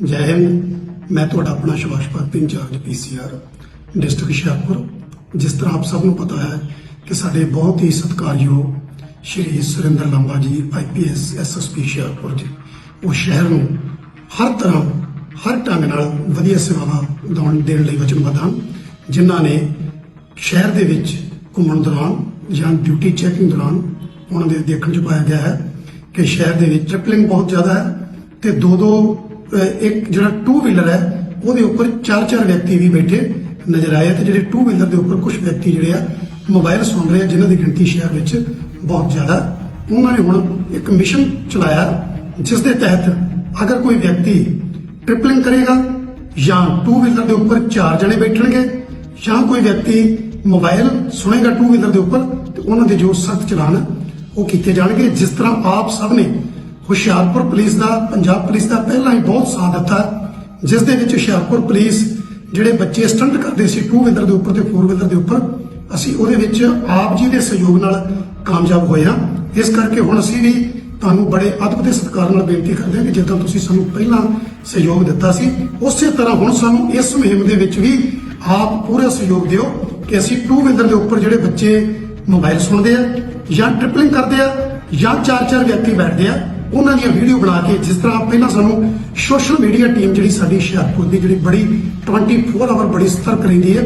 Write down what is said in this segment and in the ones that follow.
ਜੈ ਹਿੰਦ। ਮੈਂ ਤੁਹਾਡਾ ਆਪਣਾ Subhash Bhagat incharge PCR district Hoshiarpur. ਜਿਸ ਤਰ੍ਹਾਂ ਆਪ ਸਭ ਨੂੰ ਪਤਾ ਹੈ ਕਿ ਸਾਡੇ ਬਹੁਤ ਹੀ ਸਤਿਕਾਰਯੋਗ ਸ਼੍ਰੀ ਸੁਰਿੰਦਰ ਲੰਬਾ ਜੀ ਆਈਪੀਐਸ ਐਸਐਸਪੀ ਹੁਸ਼ਿਆਰਪੁਰ ਜੀ। ਉਹ ਸ਼ਹਿਰ ਨੂੰ ਹਰ ਤਰ੍ਹਾਂ, ਹਰ ਢੰਗ ਨਾਲ ਵਧੀਆ ਸੇਵਾਵਾਂ ਦੌਣ, ਦੇਣ ਲਈ ਵਚਨਬੱਧ ਹਨ, ਜਿਨ੍ਹਾਂ ਨੇ ਸ਼ਹਿਰ ਦੇ ਵਿੱਚ ਘੁੰਮਣ ਦੌਰਾਨ ਜਾਂ ਡਿਊਟੀ ਚੈਕਿੰਗ ਦੌਰਾਨ ਉਹਨਾਂ ਦੇ ਦੇਖਣ ਚ ਪਾਇਆ ਗਿਆ ਹੈ ਕਿ ਸ਼ਹਿਰ ਦੇ ਵਿੱਚ ਟ੍ਰਿਪਲਿੰਗ ਬਹੁਤ ਜ਼ਿਆਦਾ ਹੈ ਤੇ ਦੋ ਦੋ ਇੱਕ ਜਿਹੜਾ ਟੂ ਵੀਲਰ ਹੈ, ਉਹਦੇ ਉੱਪਰ ਚਾਰ ਚਾਰ ਵਿਅਕਤੀ ਵੀ ਬੈਠੇ ਨਜ਼ਰ ਆਏ ਤੇ ਜਿਹੜੇ ਟੂ ਵੀਲਰ ਦੇ ਉੱਪਰ ਕੁਝ ਵਿਅਕਤੀ ਜਿਹੜੇ ਆ ਮੋਬਾਈਲ ਸੁਣ ਰਹੇ ਆ, ਜਿਨ੍ਹਾਂ ਦੀ ਗਿਣਤੀ ਸ਼ਹਿਰ ਵਿੱਚ ਬਹੁਤ ਜ਼ਿਆਦਾ। ਉਹਨਾਂ ਨੇ ਹੁਣ ਇੱਕ ਮਿਸ਼ਨ ਚਲਾਇਆ, ਜਿਸ ਦੇ ਤਹਿਤ ਅਗਰ ਕੋਈ ਵਿਅਕਤੀ ਟ੍ਰਿਪਲਿੰਗ ਕਰੇਗਾ, ਜਾਂ ਟੂ ਵੀਲਰ ਦੇ ਉੱਪਰ ਚਾਰ ਜਣੇ ਬੈਠਣਗੇ, ਜਾਂ ਕੋਈ ਵਿਅਕਤੀ ਮੋਬਾਈਲ ਸੁਣੇਗਾ ਟੂ ਵੀਲਰ ਦੇ ਉੱਪਰ, ਤੇ ਉਹਨਾਂ ਦੇ ਜੋ ਸਖਤ ਚਲਾਨ ਉਹ ਕੀਤੇ ਜਾਣਗੇ, ਜਿਸ ਤਰ੍ਹਾਂ ਆਪ ਸਭ ਨੇ ਹੁਸ਼ਿਆਰਪੁਰ ਪੁਲਿਸ ਦਾ, ਪੰਜਾਬ ਪੁਲਿਸ ਦਾ ਪਹਿਲਾਂ ਹੀ ਬਹੁਤ ਸਾਥ ਦਿੱਤਾ। ਜਿਸ ਦੇ ਵਿੱਚ ਹੁਸ਼ਿਆਰਪੁਰ ਪੁਲਿਸ ਜਿਹੜੇ ਬੱਚੇ ਸਟੰਟ ਕਰਦੇ ਸੀ ਟੂ ਵੀਲਰ ਦੇ ਉੱਪਰ ਤੇ ਫੋਰ ਵੀਲਰ ਦੇ ਉੱਪਰ, ਅਸੀਂ ਉਹਦੇ ਵਿੱਚ ਆਪ ਜੀ ਦੇ ਸਹਿਯੋਗ ਨਾਲ ਕਾਮਯਾਬ ਹੋਏ ਹਾਂ ਇਸ ਕਰਕੇ ਹੁਣ ਅਸੀਂ ਵੀ ਤੁਹਾਨੂੰ ਬੜੇ ਅਦਬ ਤੇ ਸਤਿਕਾਰ ਨਾਲ ਬੇਨਤੀ ਕਰਦੇ ਹਾਂ ਕਿ ਜਿੱਦਾਂ ਤੁਸੀਂ ਸਾਨੂੰ ਪਹਿਲਾਂ ਸਹਿਯੋਗ ਦਿੱਤਾ ਸੀ, ਉਸੇ ਤਰ੍ਹਾਂ ਹੁਣ ਸਾਨੂੰ ਇਸ ਮੁਹਿੰਮ ਦੇ ਵਿੱਚ ਵੀ ਆਪ ਪੂਰਾ ਸਹਿਯੋਗ ਦਿਓ ਕਿ ਅਸੀਂ ਟੂ ਵੀਲਰ ਦੇ ਉੱਪਰ ਜਿਹੜੇ ਬੱਚੇ ਮੋਬਾਈਲ ਸੁਣਦੇ ਆ ਜਾਂ ਟ੍ਰਿਪਲਿੰਗ ਕਰਦੇ ਆ ਜਾਂ ਚਾਰ ਚਾਰ ਵਿਅਕਤੀ ਬੈਠਦੇ ਆ। ਉਹਨਾਂ ਦੀਆਂ ਵੀਡੀਓ ਬਣਾ ਕੇ ਜਿਸ ਤਰ੍ਹਾਂ ਪਹਿਲਾਂ ਸਾਨੂੰ ਸੋਸ਼ਲ ਮੀਡੀਆ ਟੀਮ ਜਿਹੜੀ ਸਾਡੀ ਹੁਸ਼ਿਆਰਪੁਰ ਦੀ ਜਿਹੜੀ ਬੜੀ 24 ਆਵਰ ਬੜੀ ਸਤਰਕ ਰਹਿੰਦੀ ਹੈ,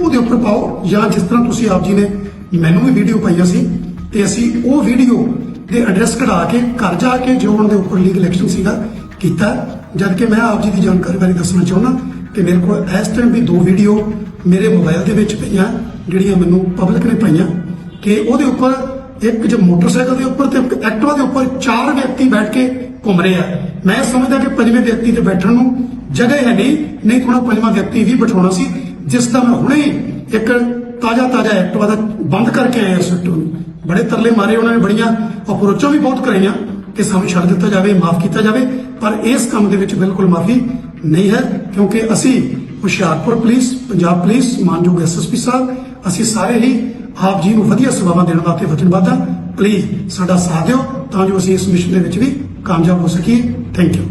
ਉਹਦੇ ਉੱਪਰ ਪਾਓ ਜਾਂ ਜਿਸ ਤਰ੍ਹਾਂ ਤੁਸੀਂ ਆਪ ਜੀ ਨੇ ਮੈਨੂੰ ਵੀ ਵੀਡੀਓ ਪਾਈਆਂ ਸੀ ਤੇ ਅਸੀਂ ਉਹ ਵੀਡੀਓ ਦੇ ਐਡਰੈਸ ਕਢਾ ਕੇ ਘਰ ਜਾ ਕੇ ਜੋ ਉਹਨਾਂ ਦੇ ਉੱਪਰ ਲੀਗਲ ਐਕਸ਼ਨ ਸੀਗਾ ਕੀਤਾ। ਜਦ ਕਿ ਮੈਂ ਆਪ ਜੀ ਦੀ ਜਾਣਕਾਰੀ ਬਾਰੇ ਦੱਸਣਾ ਚਾਹੁੰਦਾ ਕਿ ਮੇਰੇ ਕੋਲ ਇਸ ਟਾਈਮ ਵੀ ਦੋ ਵੀਡੀਓ ਮੇਰੇ ਮੋਬਾਈਲ ਦੇ ਵਿੱਚ ਪਈਆਂ, ਜਿਹੜੀਆਂ ਮੈਨੂੰ ਪਬਲਿਕ ਨੇ ਪਾਈਆਂ ਕਿ ਉਹਦੇ ਉੱਪਰ ਇੱਕ ਜੋ ਮੋਟਰਸਾਈਕਲ ਦੇ ਉੱਪਰ ਤੇ ਇੱਕ ਐਕਟਿਵਾ ਦੇ ਉੱਪਰ ਚਾਰ ਵਿਅਕਤੀ ਬੈਠ ਕੇ ਘੁੰਮ ਰਹੇ ਆ। ਮੈਂ ਸਮਝਦਾ ਕਿ ਪੰਜਵੇਂ ਵਿਅਕਤੀ ਤੇ ਬੈਠਣ ਨੂੰ ਜਗ੍ਹਾ ਹੈ ਨਹੀਂ ਨਹੀਂ ਥੋੜਾ ਪੰਜਵਾਂ ਵਿਅਕਤੀ ਵੀ ਬਿਠਾਉਣਾ ਸੀ, ਜਿਸ ਦਾ ਮੈਂ ਹੁਣੇ ਇੱਕ ਤਾਜ਼ਾ ਤਾਜ਼ਾ ਐਕਟਿਵਾ ਦਾ ਬੰਦ ਕਰਕੇ ਆਇਆ ਇਸ ਨੂੰ ਬੜੇ ਤਰਲੇ ਮਾਰੇ ਉਹਨਾਂ ਨੇ, ਬੜੀਆਂ ਅਪਰੋਚਾਂ ਵੀ ਬਹੁਤ ਕਰਾਈਆਂ ਕਿ ਸਾਨੂੰ ਛੱਡ ਦਿੱਤਾ ਜਾਵੇ, ਮਾਫ ਕੀਤਾ ਜਾਵੇ, ਪਰ ਇਸ ਕੰਮ ਦੇ ਵਿੱਚ ਬਿਲਕੁਲ ਮਾਫੀ ਨਹੀਂ ਹੈ, ਕਿਉਂਕਿ ਅਸੀਂ ਹੁਸ਼ਿਆਰਪੁਰ ਪੁਲਿਸ, ਪੰਜਾਬ ਪੁਲਿਸ, ਮਾਨਯੋਗ ਐਸਐਸਪੀ ਸਾਹਿਬ ਅਸੀਂ ਸਾਰੇ ਹੀ ਆਪ ਜੀ ਨੂੰ ਵਧੀਆ ਸੇਵਾਵਾਂ ਦੇਣ ਵਾਸਤੇ ਵਚਨਬੱਧ ਹਾਂ। ਪਲੀਜ਼ ਸਾਡਾ ਸਾਥ ਦਿਓ ਤਾਂ ਜੋ ਅਸੀਂ ਇਸ ਮਿਸ਼ਨ ਦੇ ਵਿੱਚ ਵੀ ਕਾਮਯਾਬ ਹੋ ਸਕੀਏ। Thank you